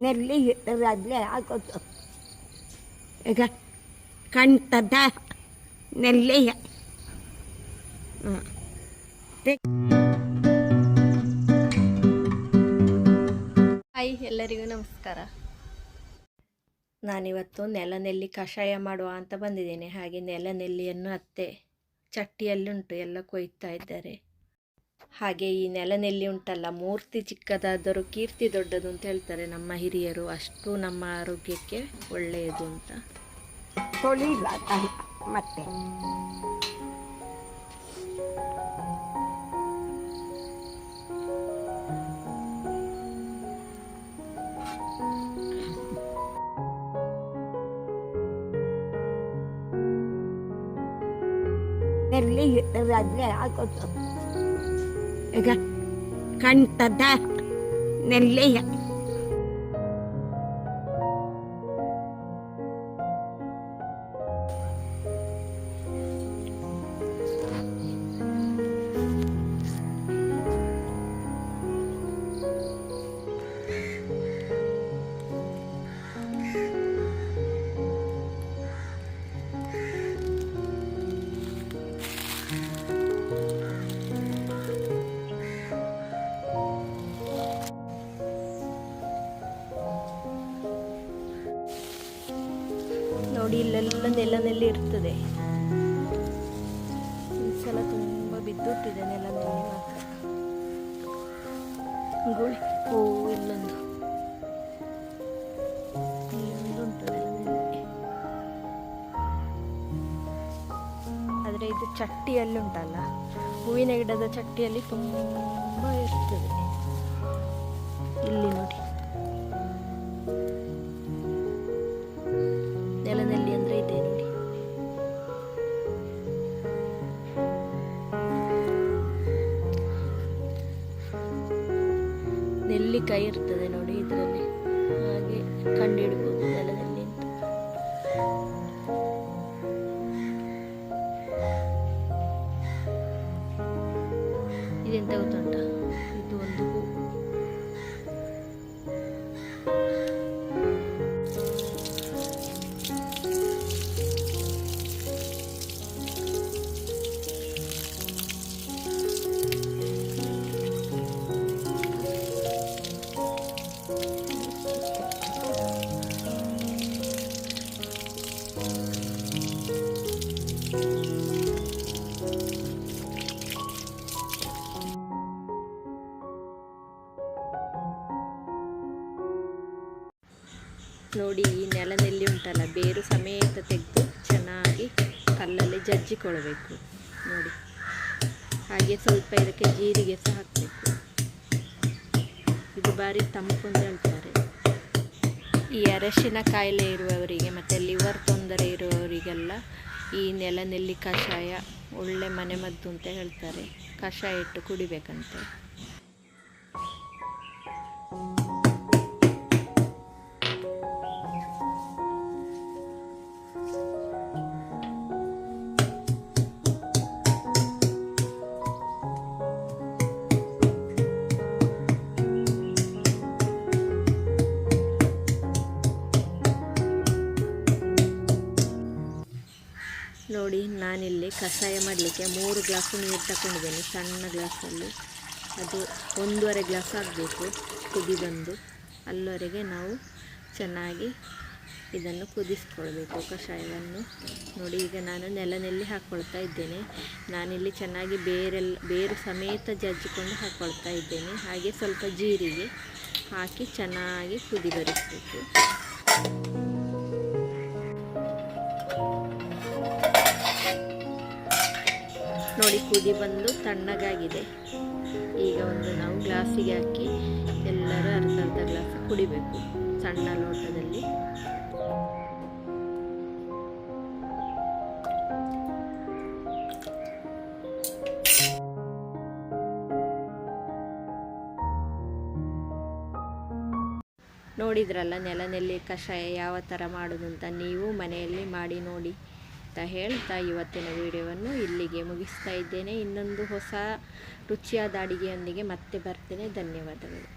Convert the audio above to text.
ನೆಲ್ಲಿ ಅದಲ್ಲೇ ಹಾಕೋದು ಈಗ ಕಣ್ತದ ನೆಲ್ಲಿಯ ಹ್ಞೂ ಹಾಯ್ ಎಲ್ಲರಿಗೂ ನಮಸ್ಕಾರ. ನಾನಿವತ್ತು ನೆಲನೆಲ್ಲಿ ಕಷಾಯ ಮಾಡುವ ಅಂತ ಬಂದಿದ್ದೇನೆ. ಹಾಗೆ ನೆಲನೆಲ್ಲಿಯನ್ನು ಅತ್ತೆ ಚಟ್ಟಿಯಲ್ಲುಂಟು ಎಲ್ಲ ಕೊಯ್ತಾ ಇದ್ದಾರೆ. ಹಾಗೆ ಈ ನೆಲನೆಲ್ಲಿ ಉಂಟಲ್ಲ, ಮೂರ್ತಿ ಚಿಕ್ಕದಾದರೂ ಕೀರ್ತಿ ದೊಡ್ಡದು ಅಂತ ಹೇಳ್ತಾರೆ ನಮ್ಮ ಹಿರಿಯರು. ಅಷ್ಟು ನಮ್ಮ ಆರೋಗ್ಯಕ್ಕೆ ಒಳ್ಳೆಯದು ಅಂತ. ಮತ್ತೆ? ಹಾಕೋದು ಈಗ ಕಂಠದ ನೆಲ್ಲಿಗೆ ನೋಡಿ ಇಲ್ಲೆಲ್ಲ ನೆಲನೆಲ್ಲಿ ಇರ್ತದೆ. ಸಲ ತುಂಬ ಬಿದ್ದುಟ್ಟಿದೆ ನೆಲನೆಲ್ಲಿ ಮಾತ್ರ. ಗುಳಿ ಓ ಇಲ್ಲೊಂದು. ಇಲ್ಲೊಂದು ಉಂಟು ನೆಲನೆಲ್ಲಿ ಆದರೆ ಇದು ಚಟ್ಟಿಯಲ್ಲಿ ಉಂಟಲ್ಲ, ಹೂವಿನ ಗಿಡದ ಚಟ್ಟಿಯಲ್ಲಿ ತುಂಬ ಇರ್ತದೆ. ಇಲ್ಲಿ ನೋಡಿ. ನೆಲ್ಲಿಕಾಯಿ ಇರ್ತದೆ ನೋಡಿ ಇದರಲ್ಲಿ. ಹಾಗೆ ಕಂಡಿಡಬಹುದು ನೆಲದಲ್ಲಿ ಇದೆಂತ ಗೊತ್ತುಂಟ? ನೋಡಿ, ಈ ನೆಲದಲ್ಲಿ ಉಂಟಲ್ಲ, ಬೇರು ಸಮೇತ ತೆಗೆದು ಚೆನ್ನಾಗಿ ಕಲ್ಲಲ್ಲಿ ಜಜ್ಜಿಕೊಳ್ಬೇಕು ನೋಡಿ, ಹಾಗೆ ಸ್ವಲ್ಪ ಇದಕ್ಕೆ ಜೀರಿಗೆ ಸಹ ಹಾಕಬೇಕು. ಇದು ಬಾರಿ ತಂಪು ಅಂತ ಹೇಳ್ತಾರೆ. ಈ ಅರಶಿನ ಕಾಯಿಲೆ ಇರುವವರಿಗೆ ಮತ್ತು ಲಿವರ್ ತೊಂದರೆ ಇರುವವರಿಗೆಲ್ಲ ಈ ನೆಲನೆಲ್ಲಿ ಕಷಾಯ, ಒಳ್ಳೆ ಮನೆಮದ್ದು ಅಂತ ಹೇಳ್ತಾರೆ. ಕಷಾಯ ಇಟ್ಟು ಕುಡಿಬೇಕಂತೆ. ನೋಡಿ, ನಾನಿಲ್ಲಿ ಕಷಾಯ ಮಾಡಲಿಕ್ಕೆ ಮೂರು ಗ್ಲಾಸು ನೀರು ತಗೊಂಡಿದ್ದೇನೆ ಸಣ್ಣ ಗ್ಲಾಸಲ್ಲಿ. ಅದು ಒಂದೂವರೆ ಗ್ಲಾಸ್ ಆಗಬೇಕು ಕುದಿ ಬಂದು ಅಲ್ಲಿವರೆಗೆ ನಾವು ಚೆನ್ನಾಗಿ ಇದನ್ನು ಕುದಿಸ್ಕೊಳ್ಬೇಕು, ಕಷಾಯವನ್ನು. ನೋಡಿ, ಈಗ ನಾನು ನೆಲನೆಲ್ಲಿ ಹಾಕ್ಕೊಳ್ತಾ ಇದ್ದೇನೆ. ನಾನಿಲ್ಲಿ ಚೆನ್ನಾಗಿ ಬೇರೆಲ್ಲ ಬೇರು ಸಮೇತ ಜಜ್ಜಿಕೊಂಡು ಹಾಕ್ಕೊಳ್ತಾ ಇದ್ದೇನೆ. ಹಾಗೆ ಸ್ವಲ್ಪ ಜೀರಿಗೆ ಹಾಕಿ ಚೆನ್ನಾಗಿ ಕುದಿ ಬರಿಸಬೇಕು. ನೋಡಿ ಕುದಿ ಬಂದು ತಣ್ಣಗಾಗಿದೆ. ಈಗ ಒಂದು ನಾವು ಗ್ಲಾಸಿಗೆ ಹಾಕಿ ಎಲ್ಲರೂ ಅರ್ಧ ಅರ್ಧ ಗ್ಲಾಸ್ ಕುಡಿಬೇಕು ಸಣ್ಣ ಲೋಟದಲ್ಲಿ. ನೋಡಿದ್ರಲ್ಲ ನೆಲನೆಲ್ಲಿ ಕಷಾಯ ಯಾವ ಥರ ಮಾಡೋದು ಅಂತ ನೀವು ಮನೆಯಲ್ಲಿ ಮಾಡಿ ನೋಡಿ. ಅಂತ ಹೇಳ್ತಾ ಇವತ್ತಿನ ವಿಡಿಯೋವನ್ನು ಇಲ್ಲಿಗೆ ಮುಗಿಸ್ತಾ ಇದ್ದೇನೆ. ಇನ್ನೊಂದು ಹೊಸ ರುಚಿಯಾದ ಅಡಿಗೆಯೊಂದಿಗೆ ಮತ್ತೆ ಬರ್ತೇನೆ. ಧನ್ಯವಾದಗಳು.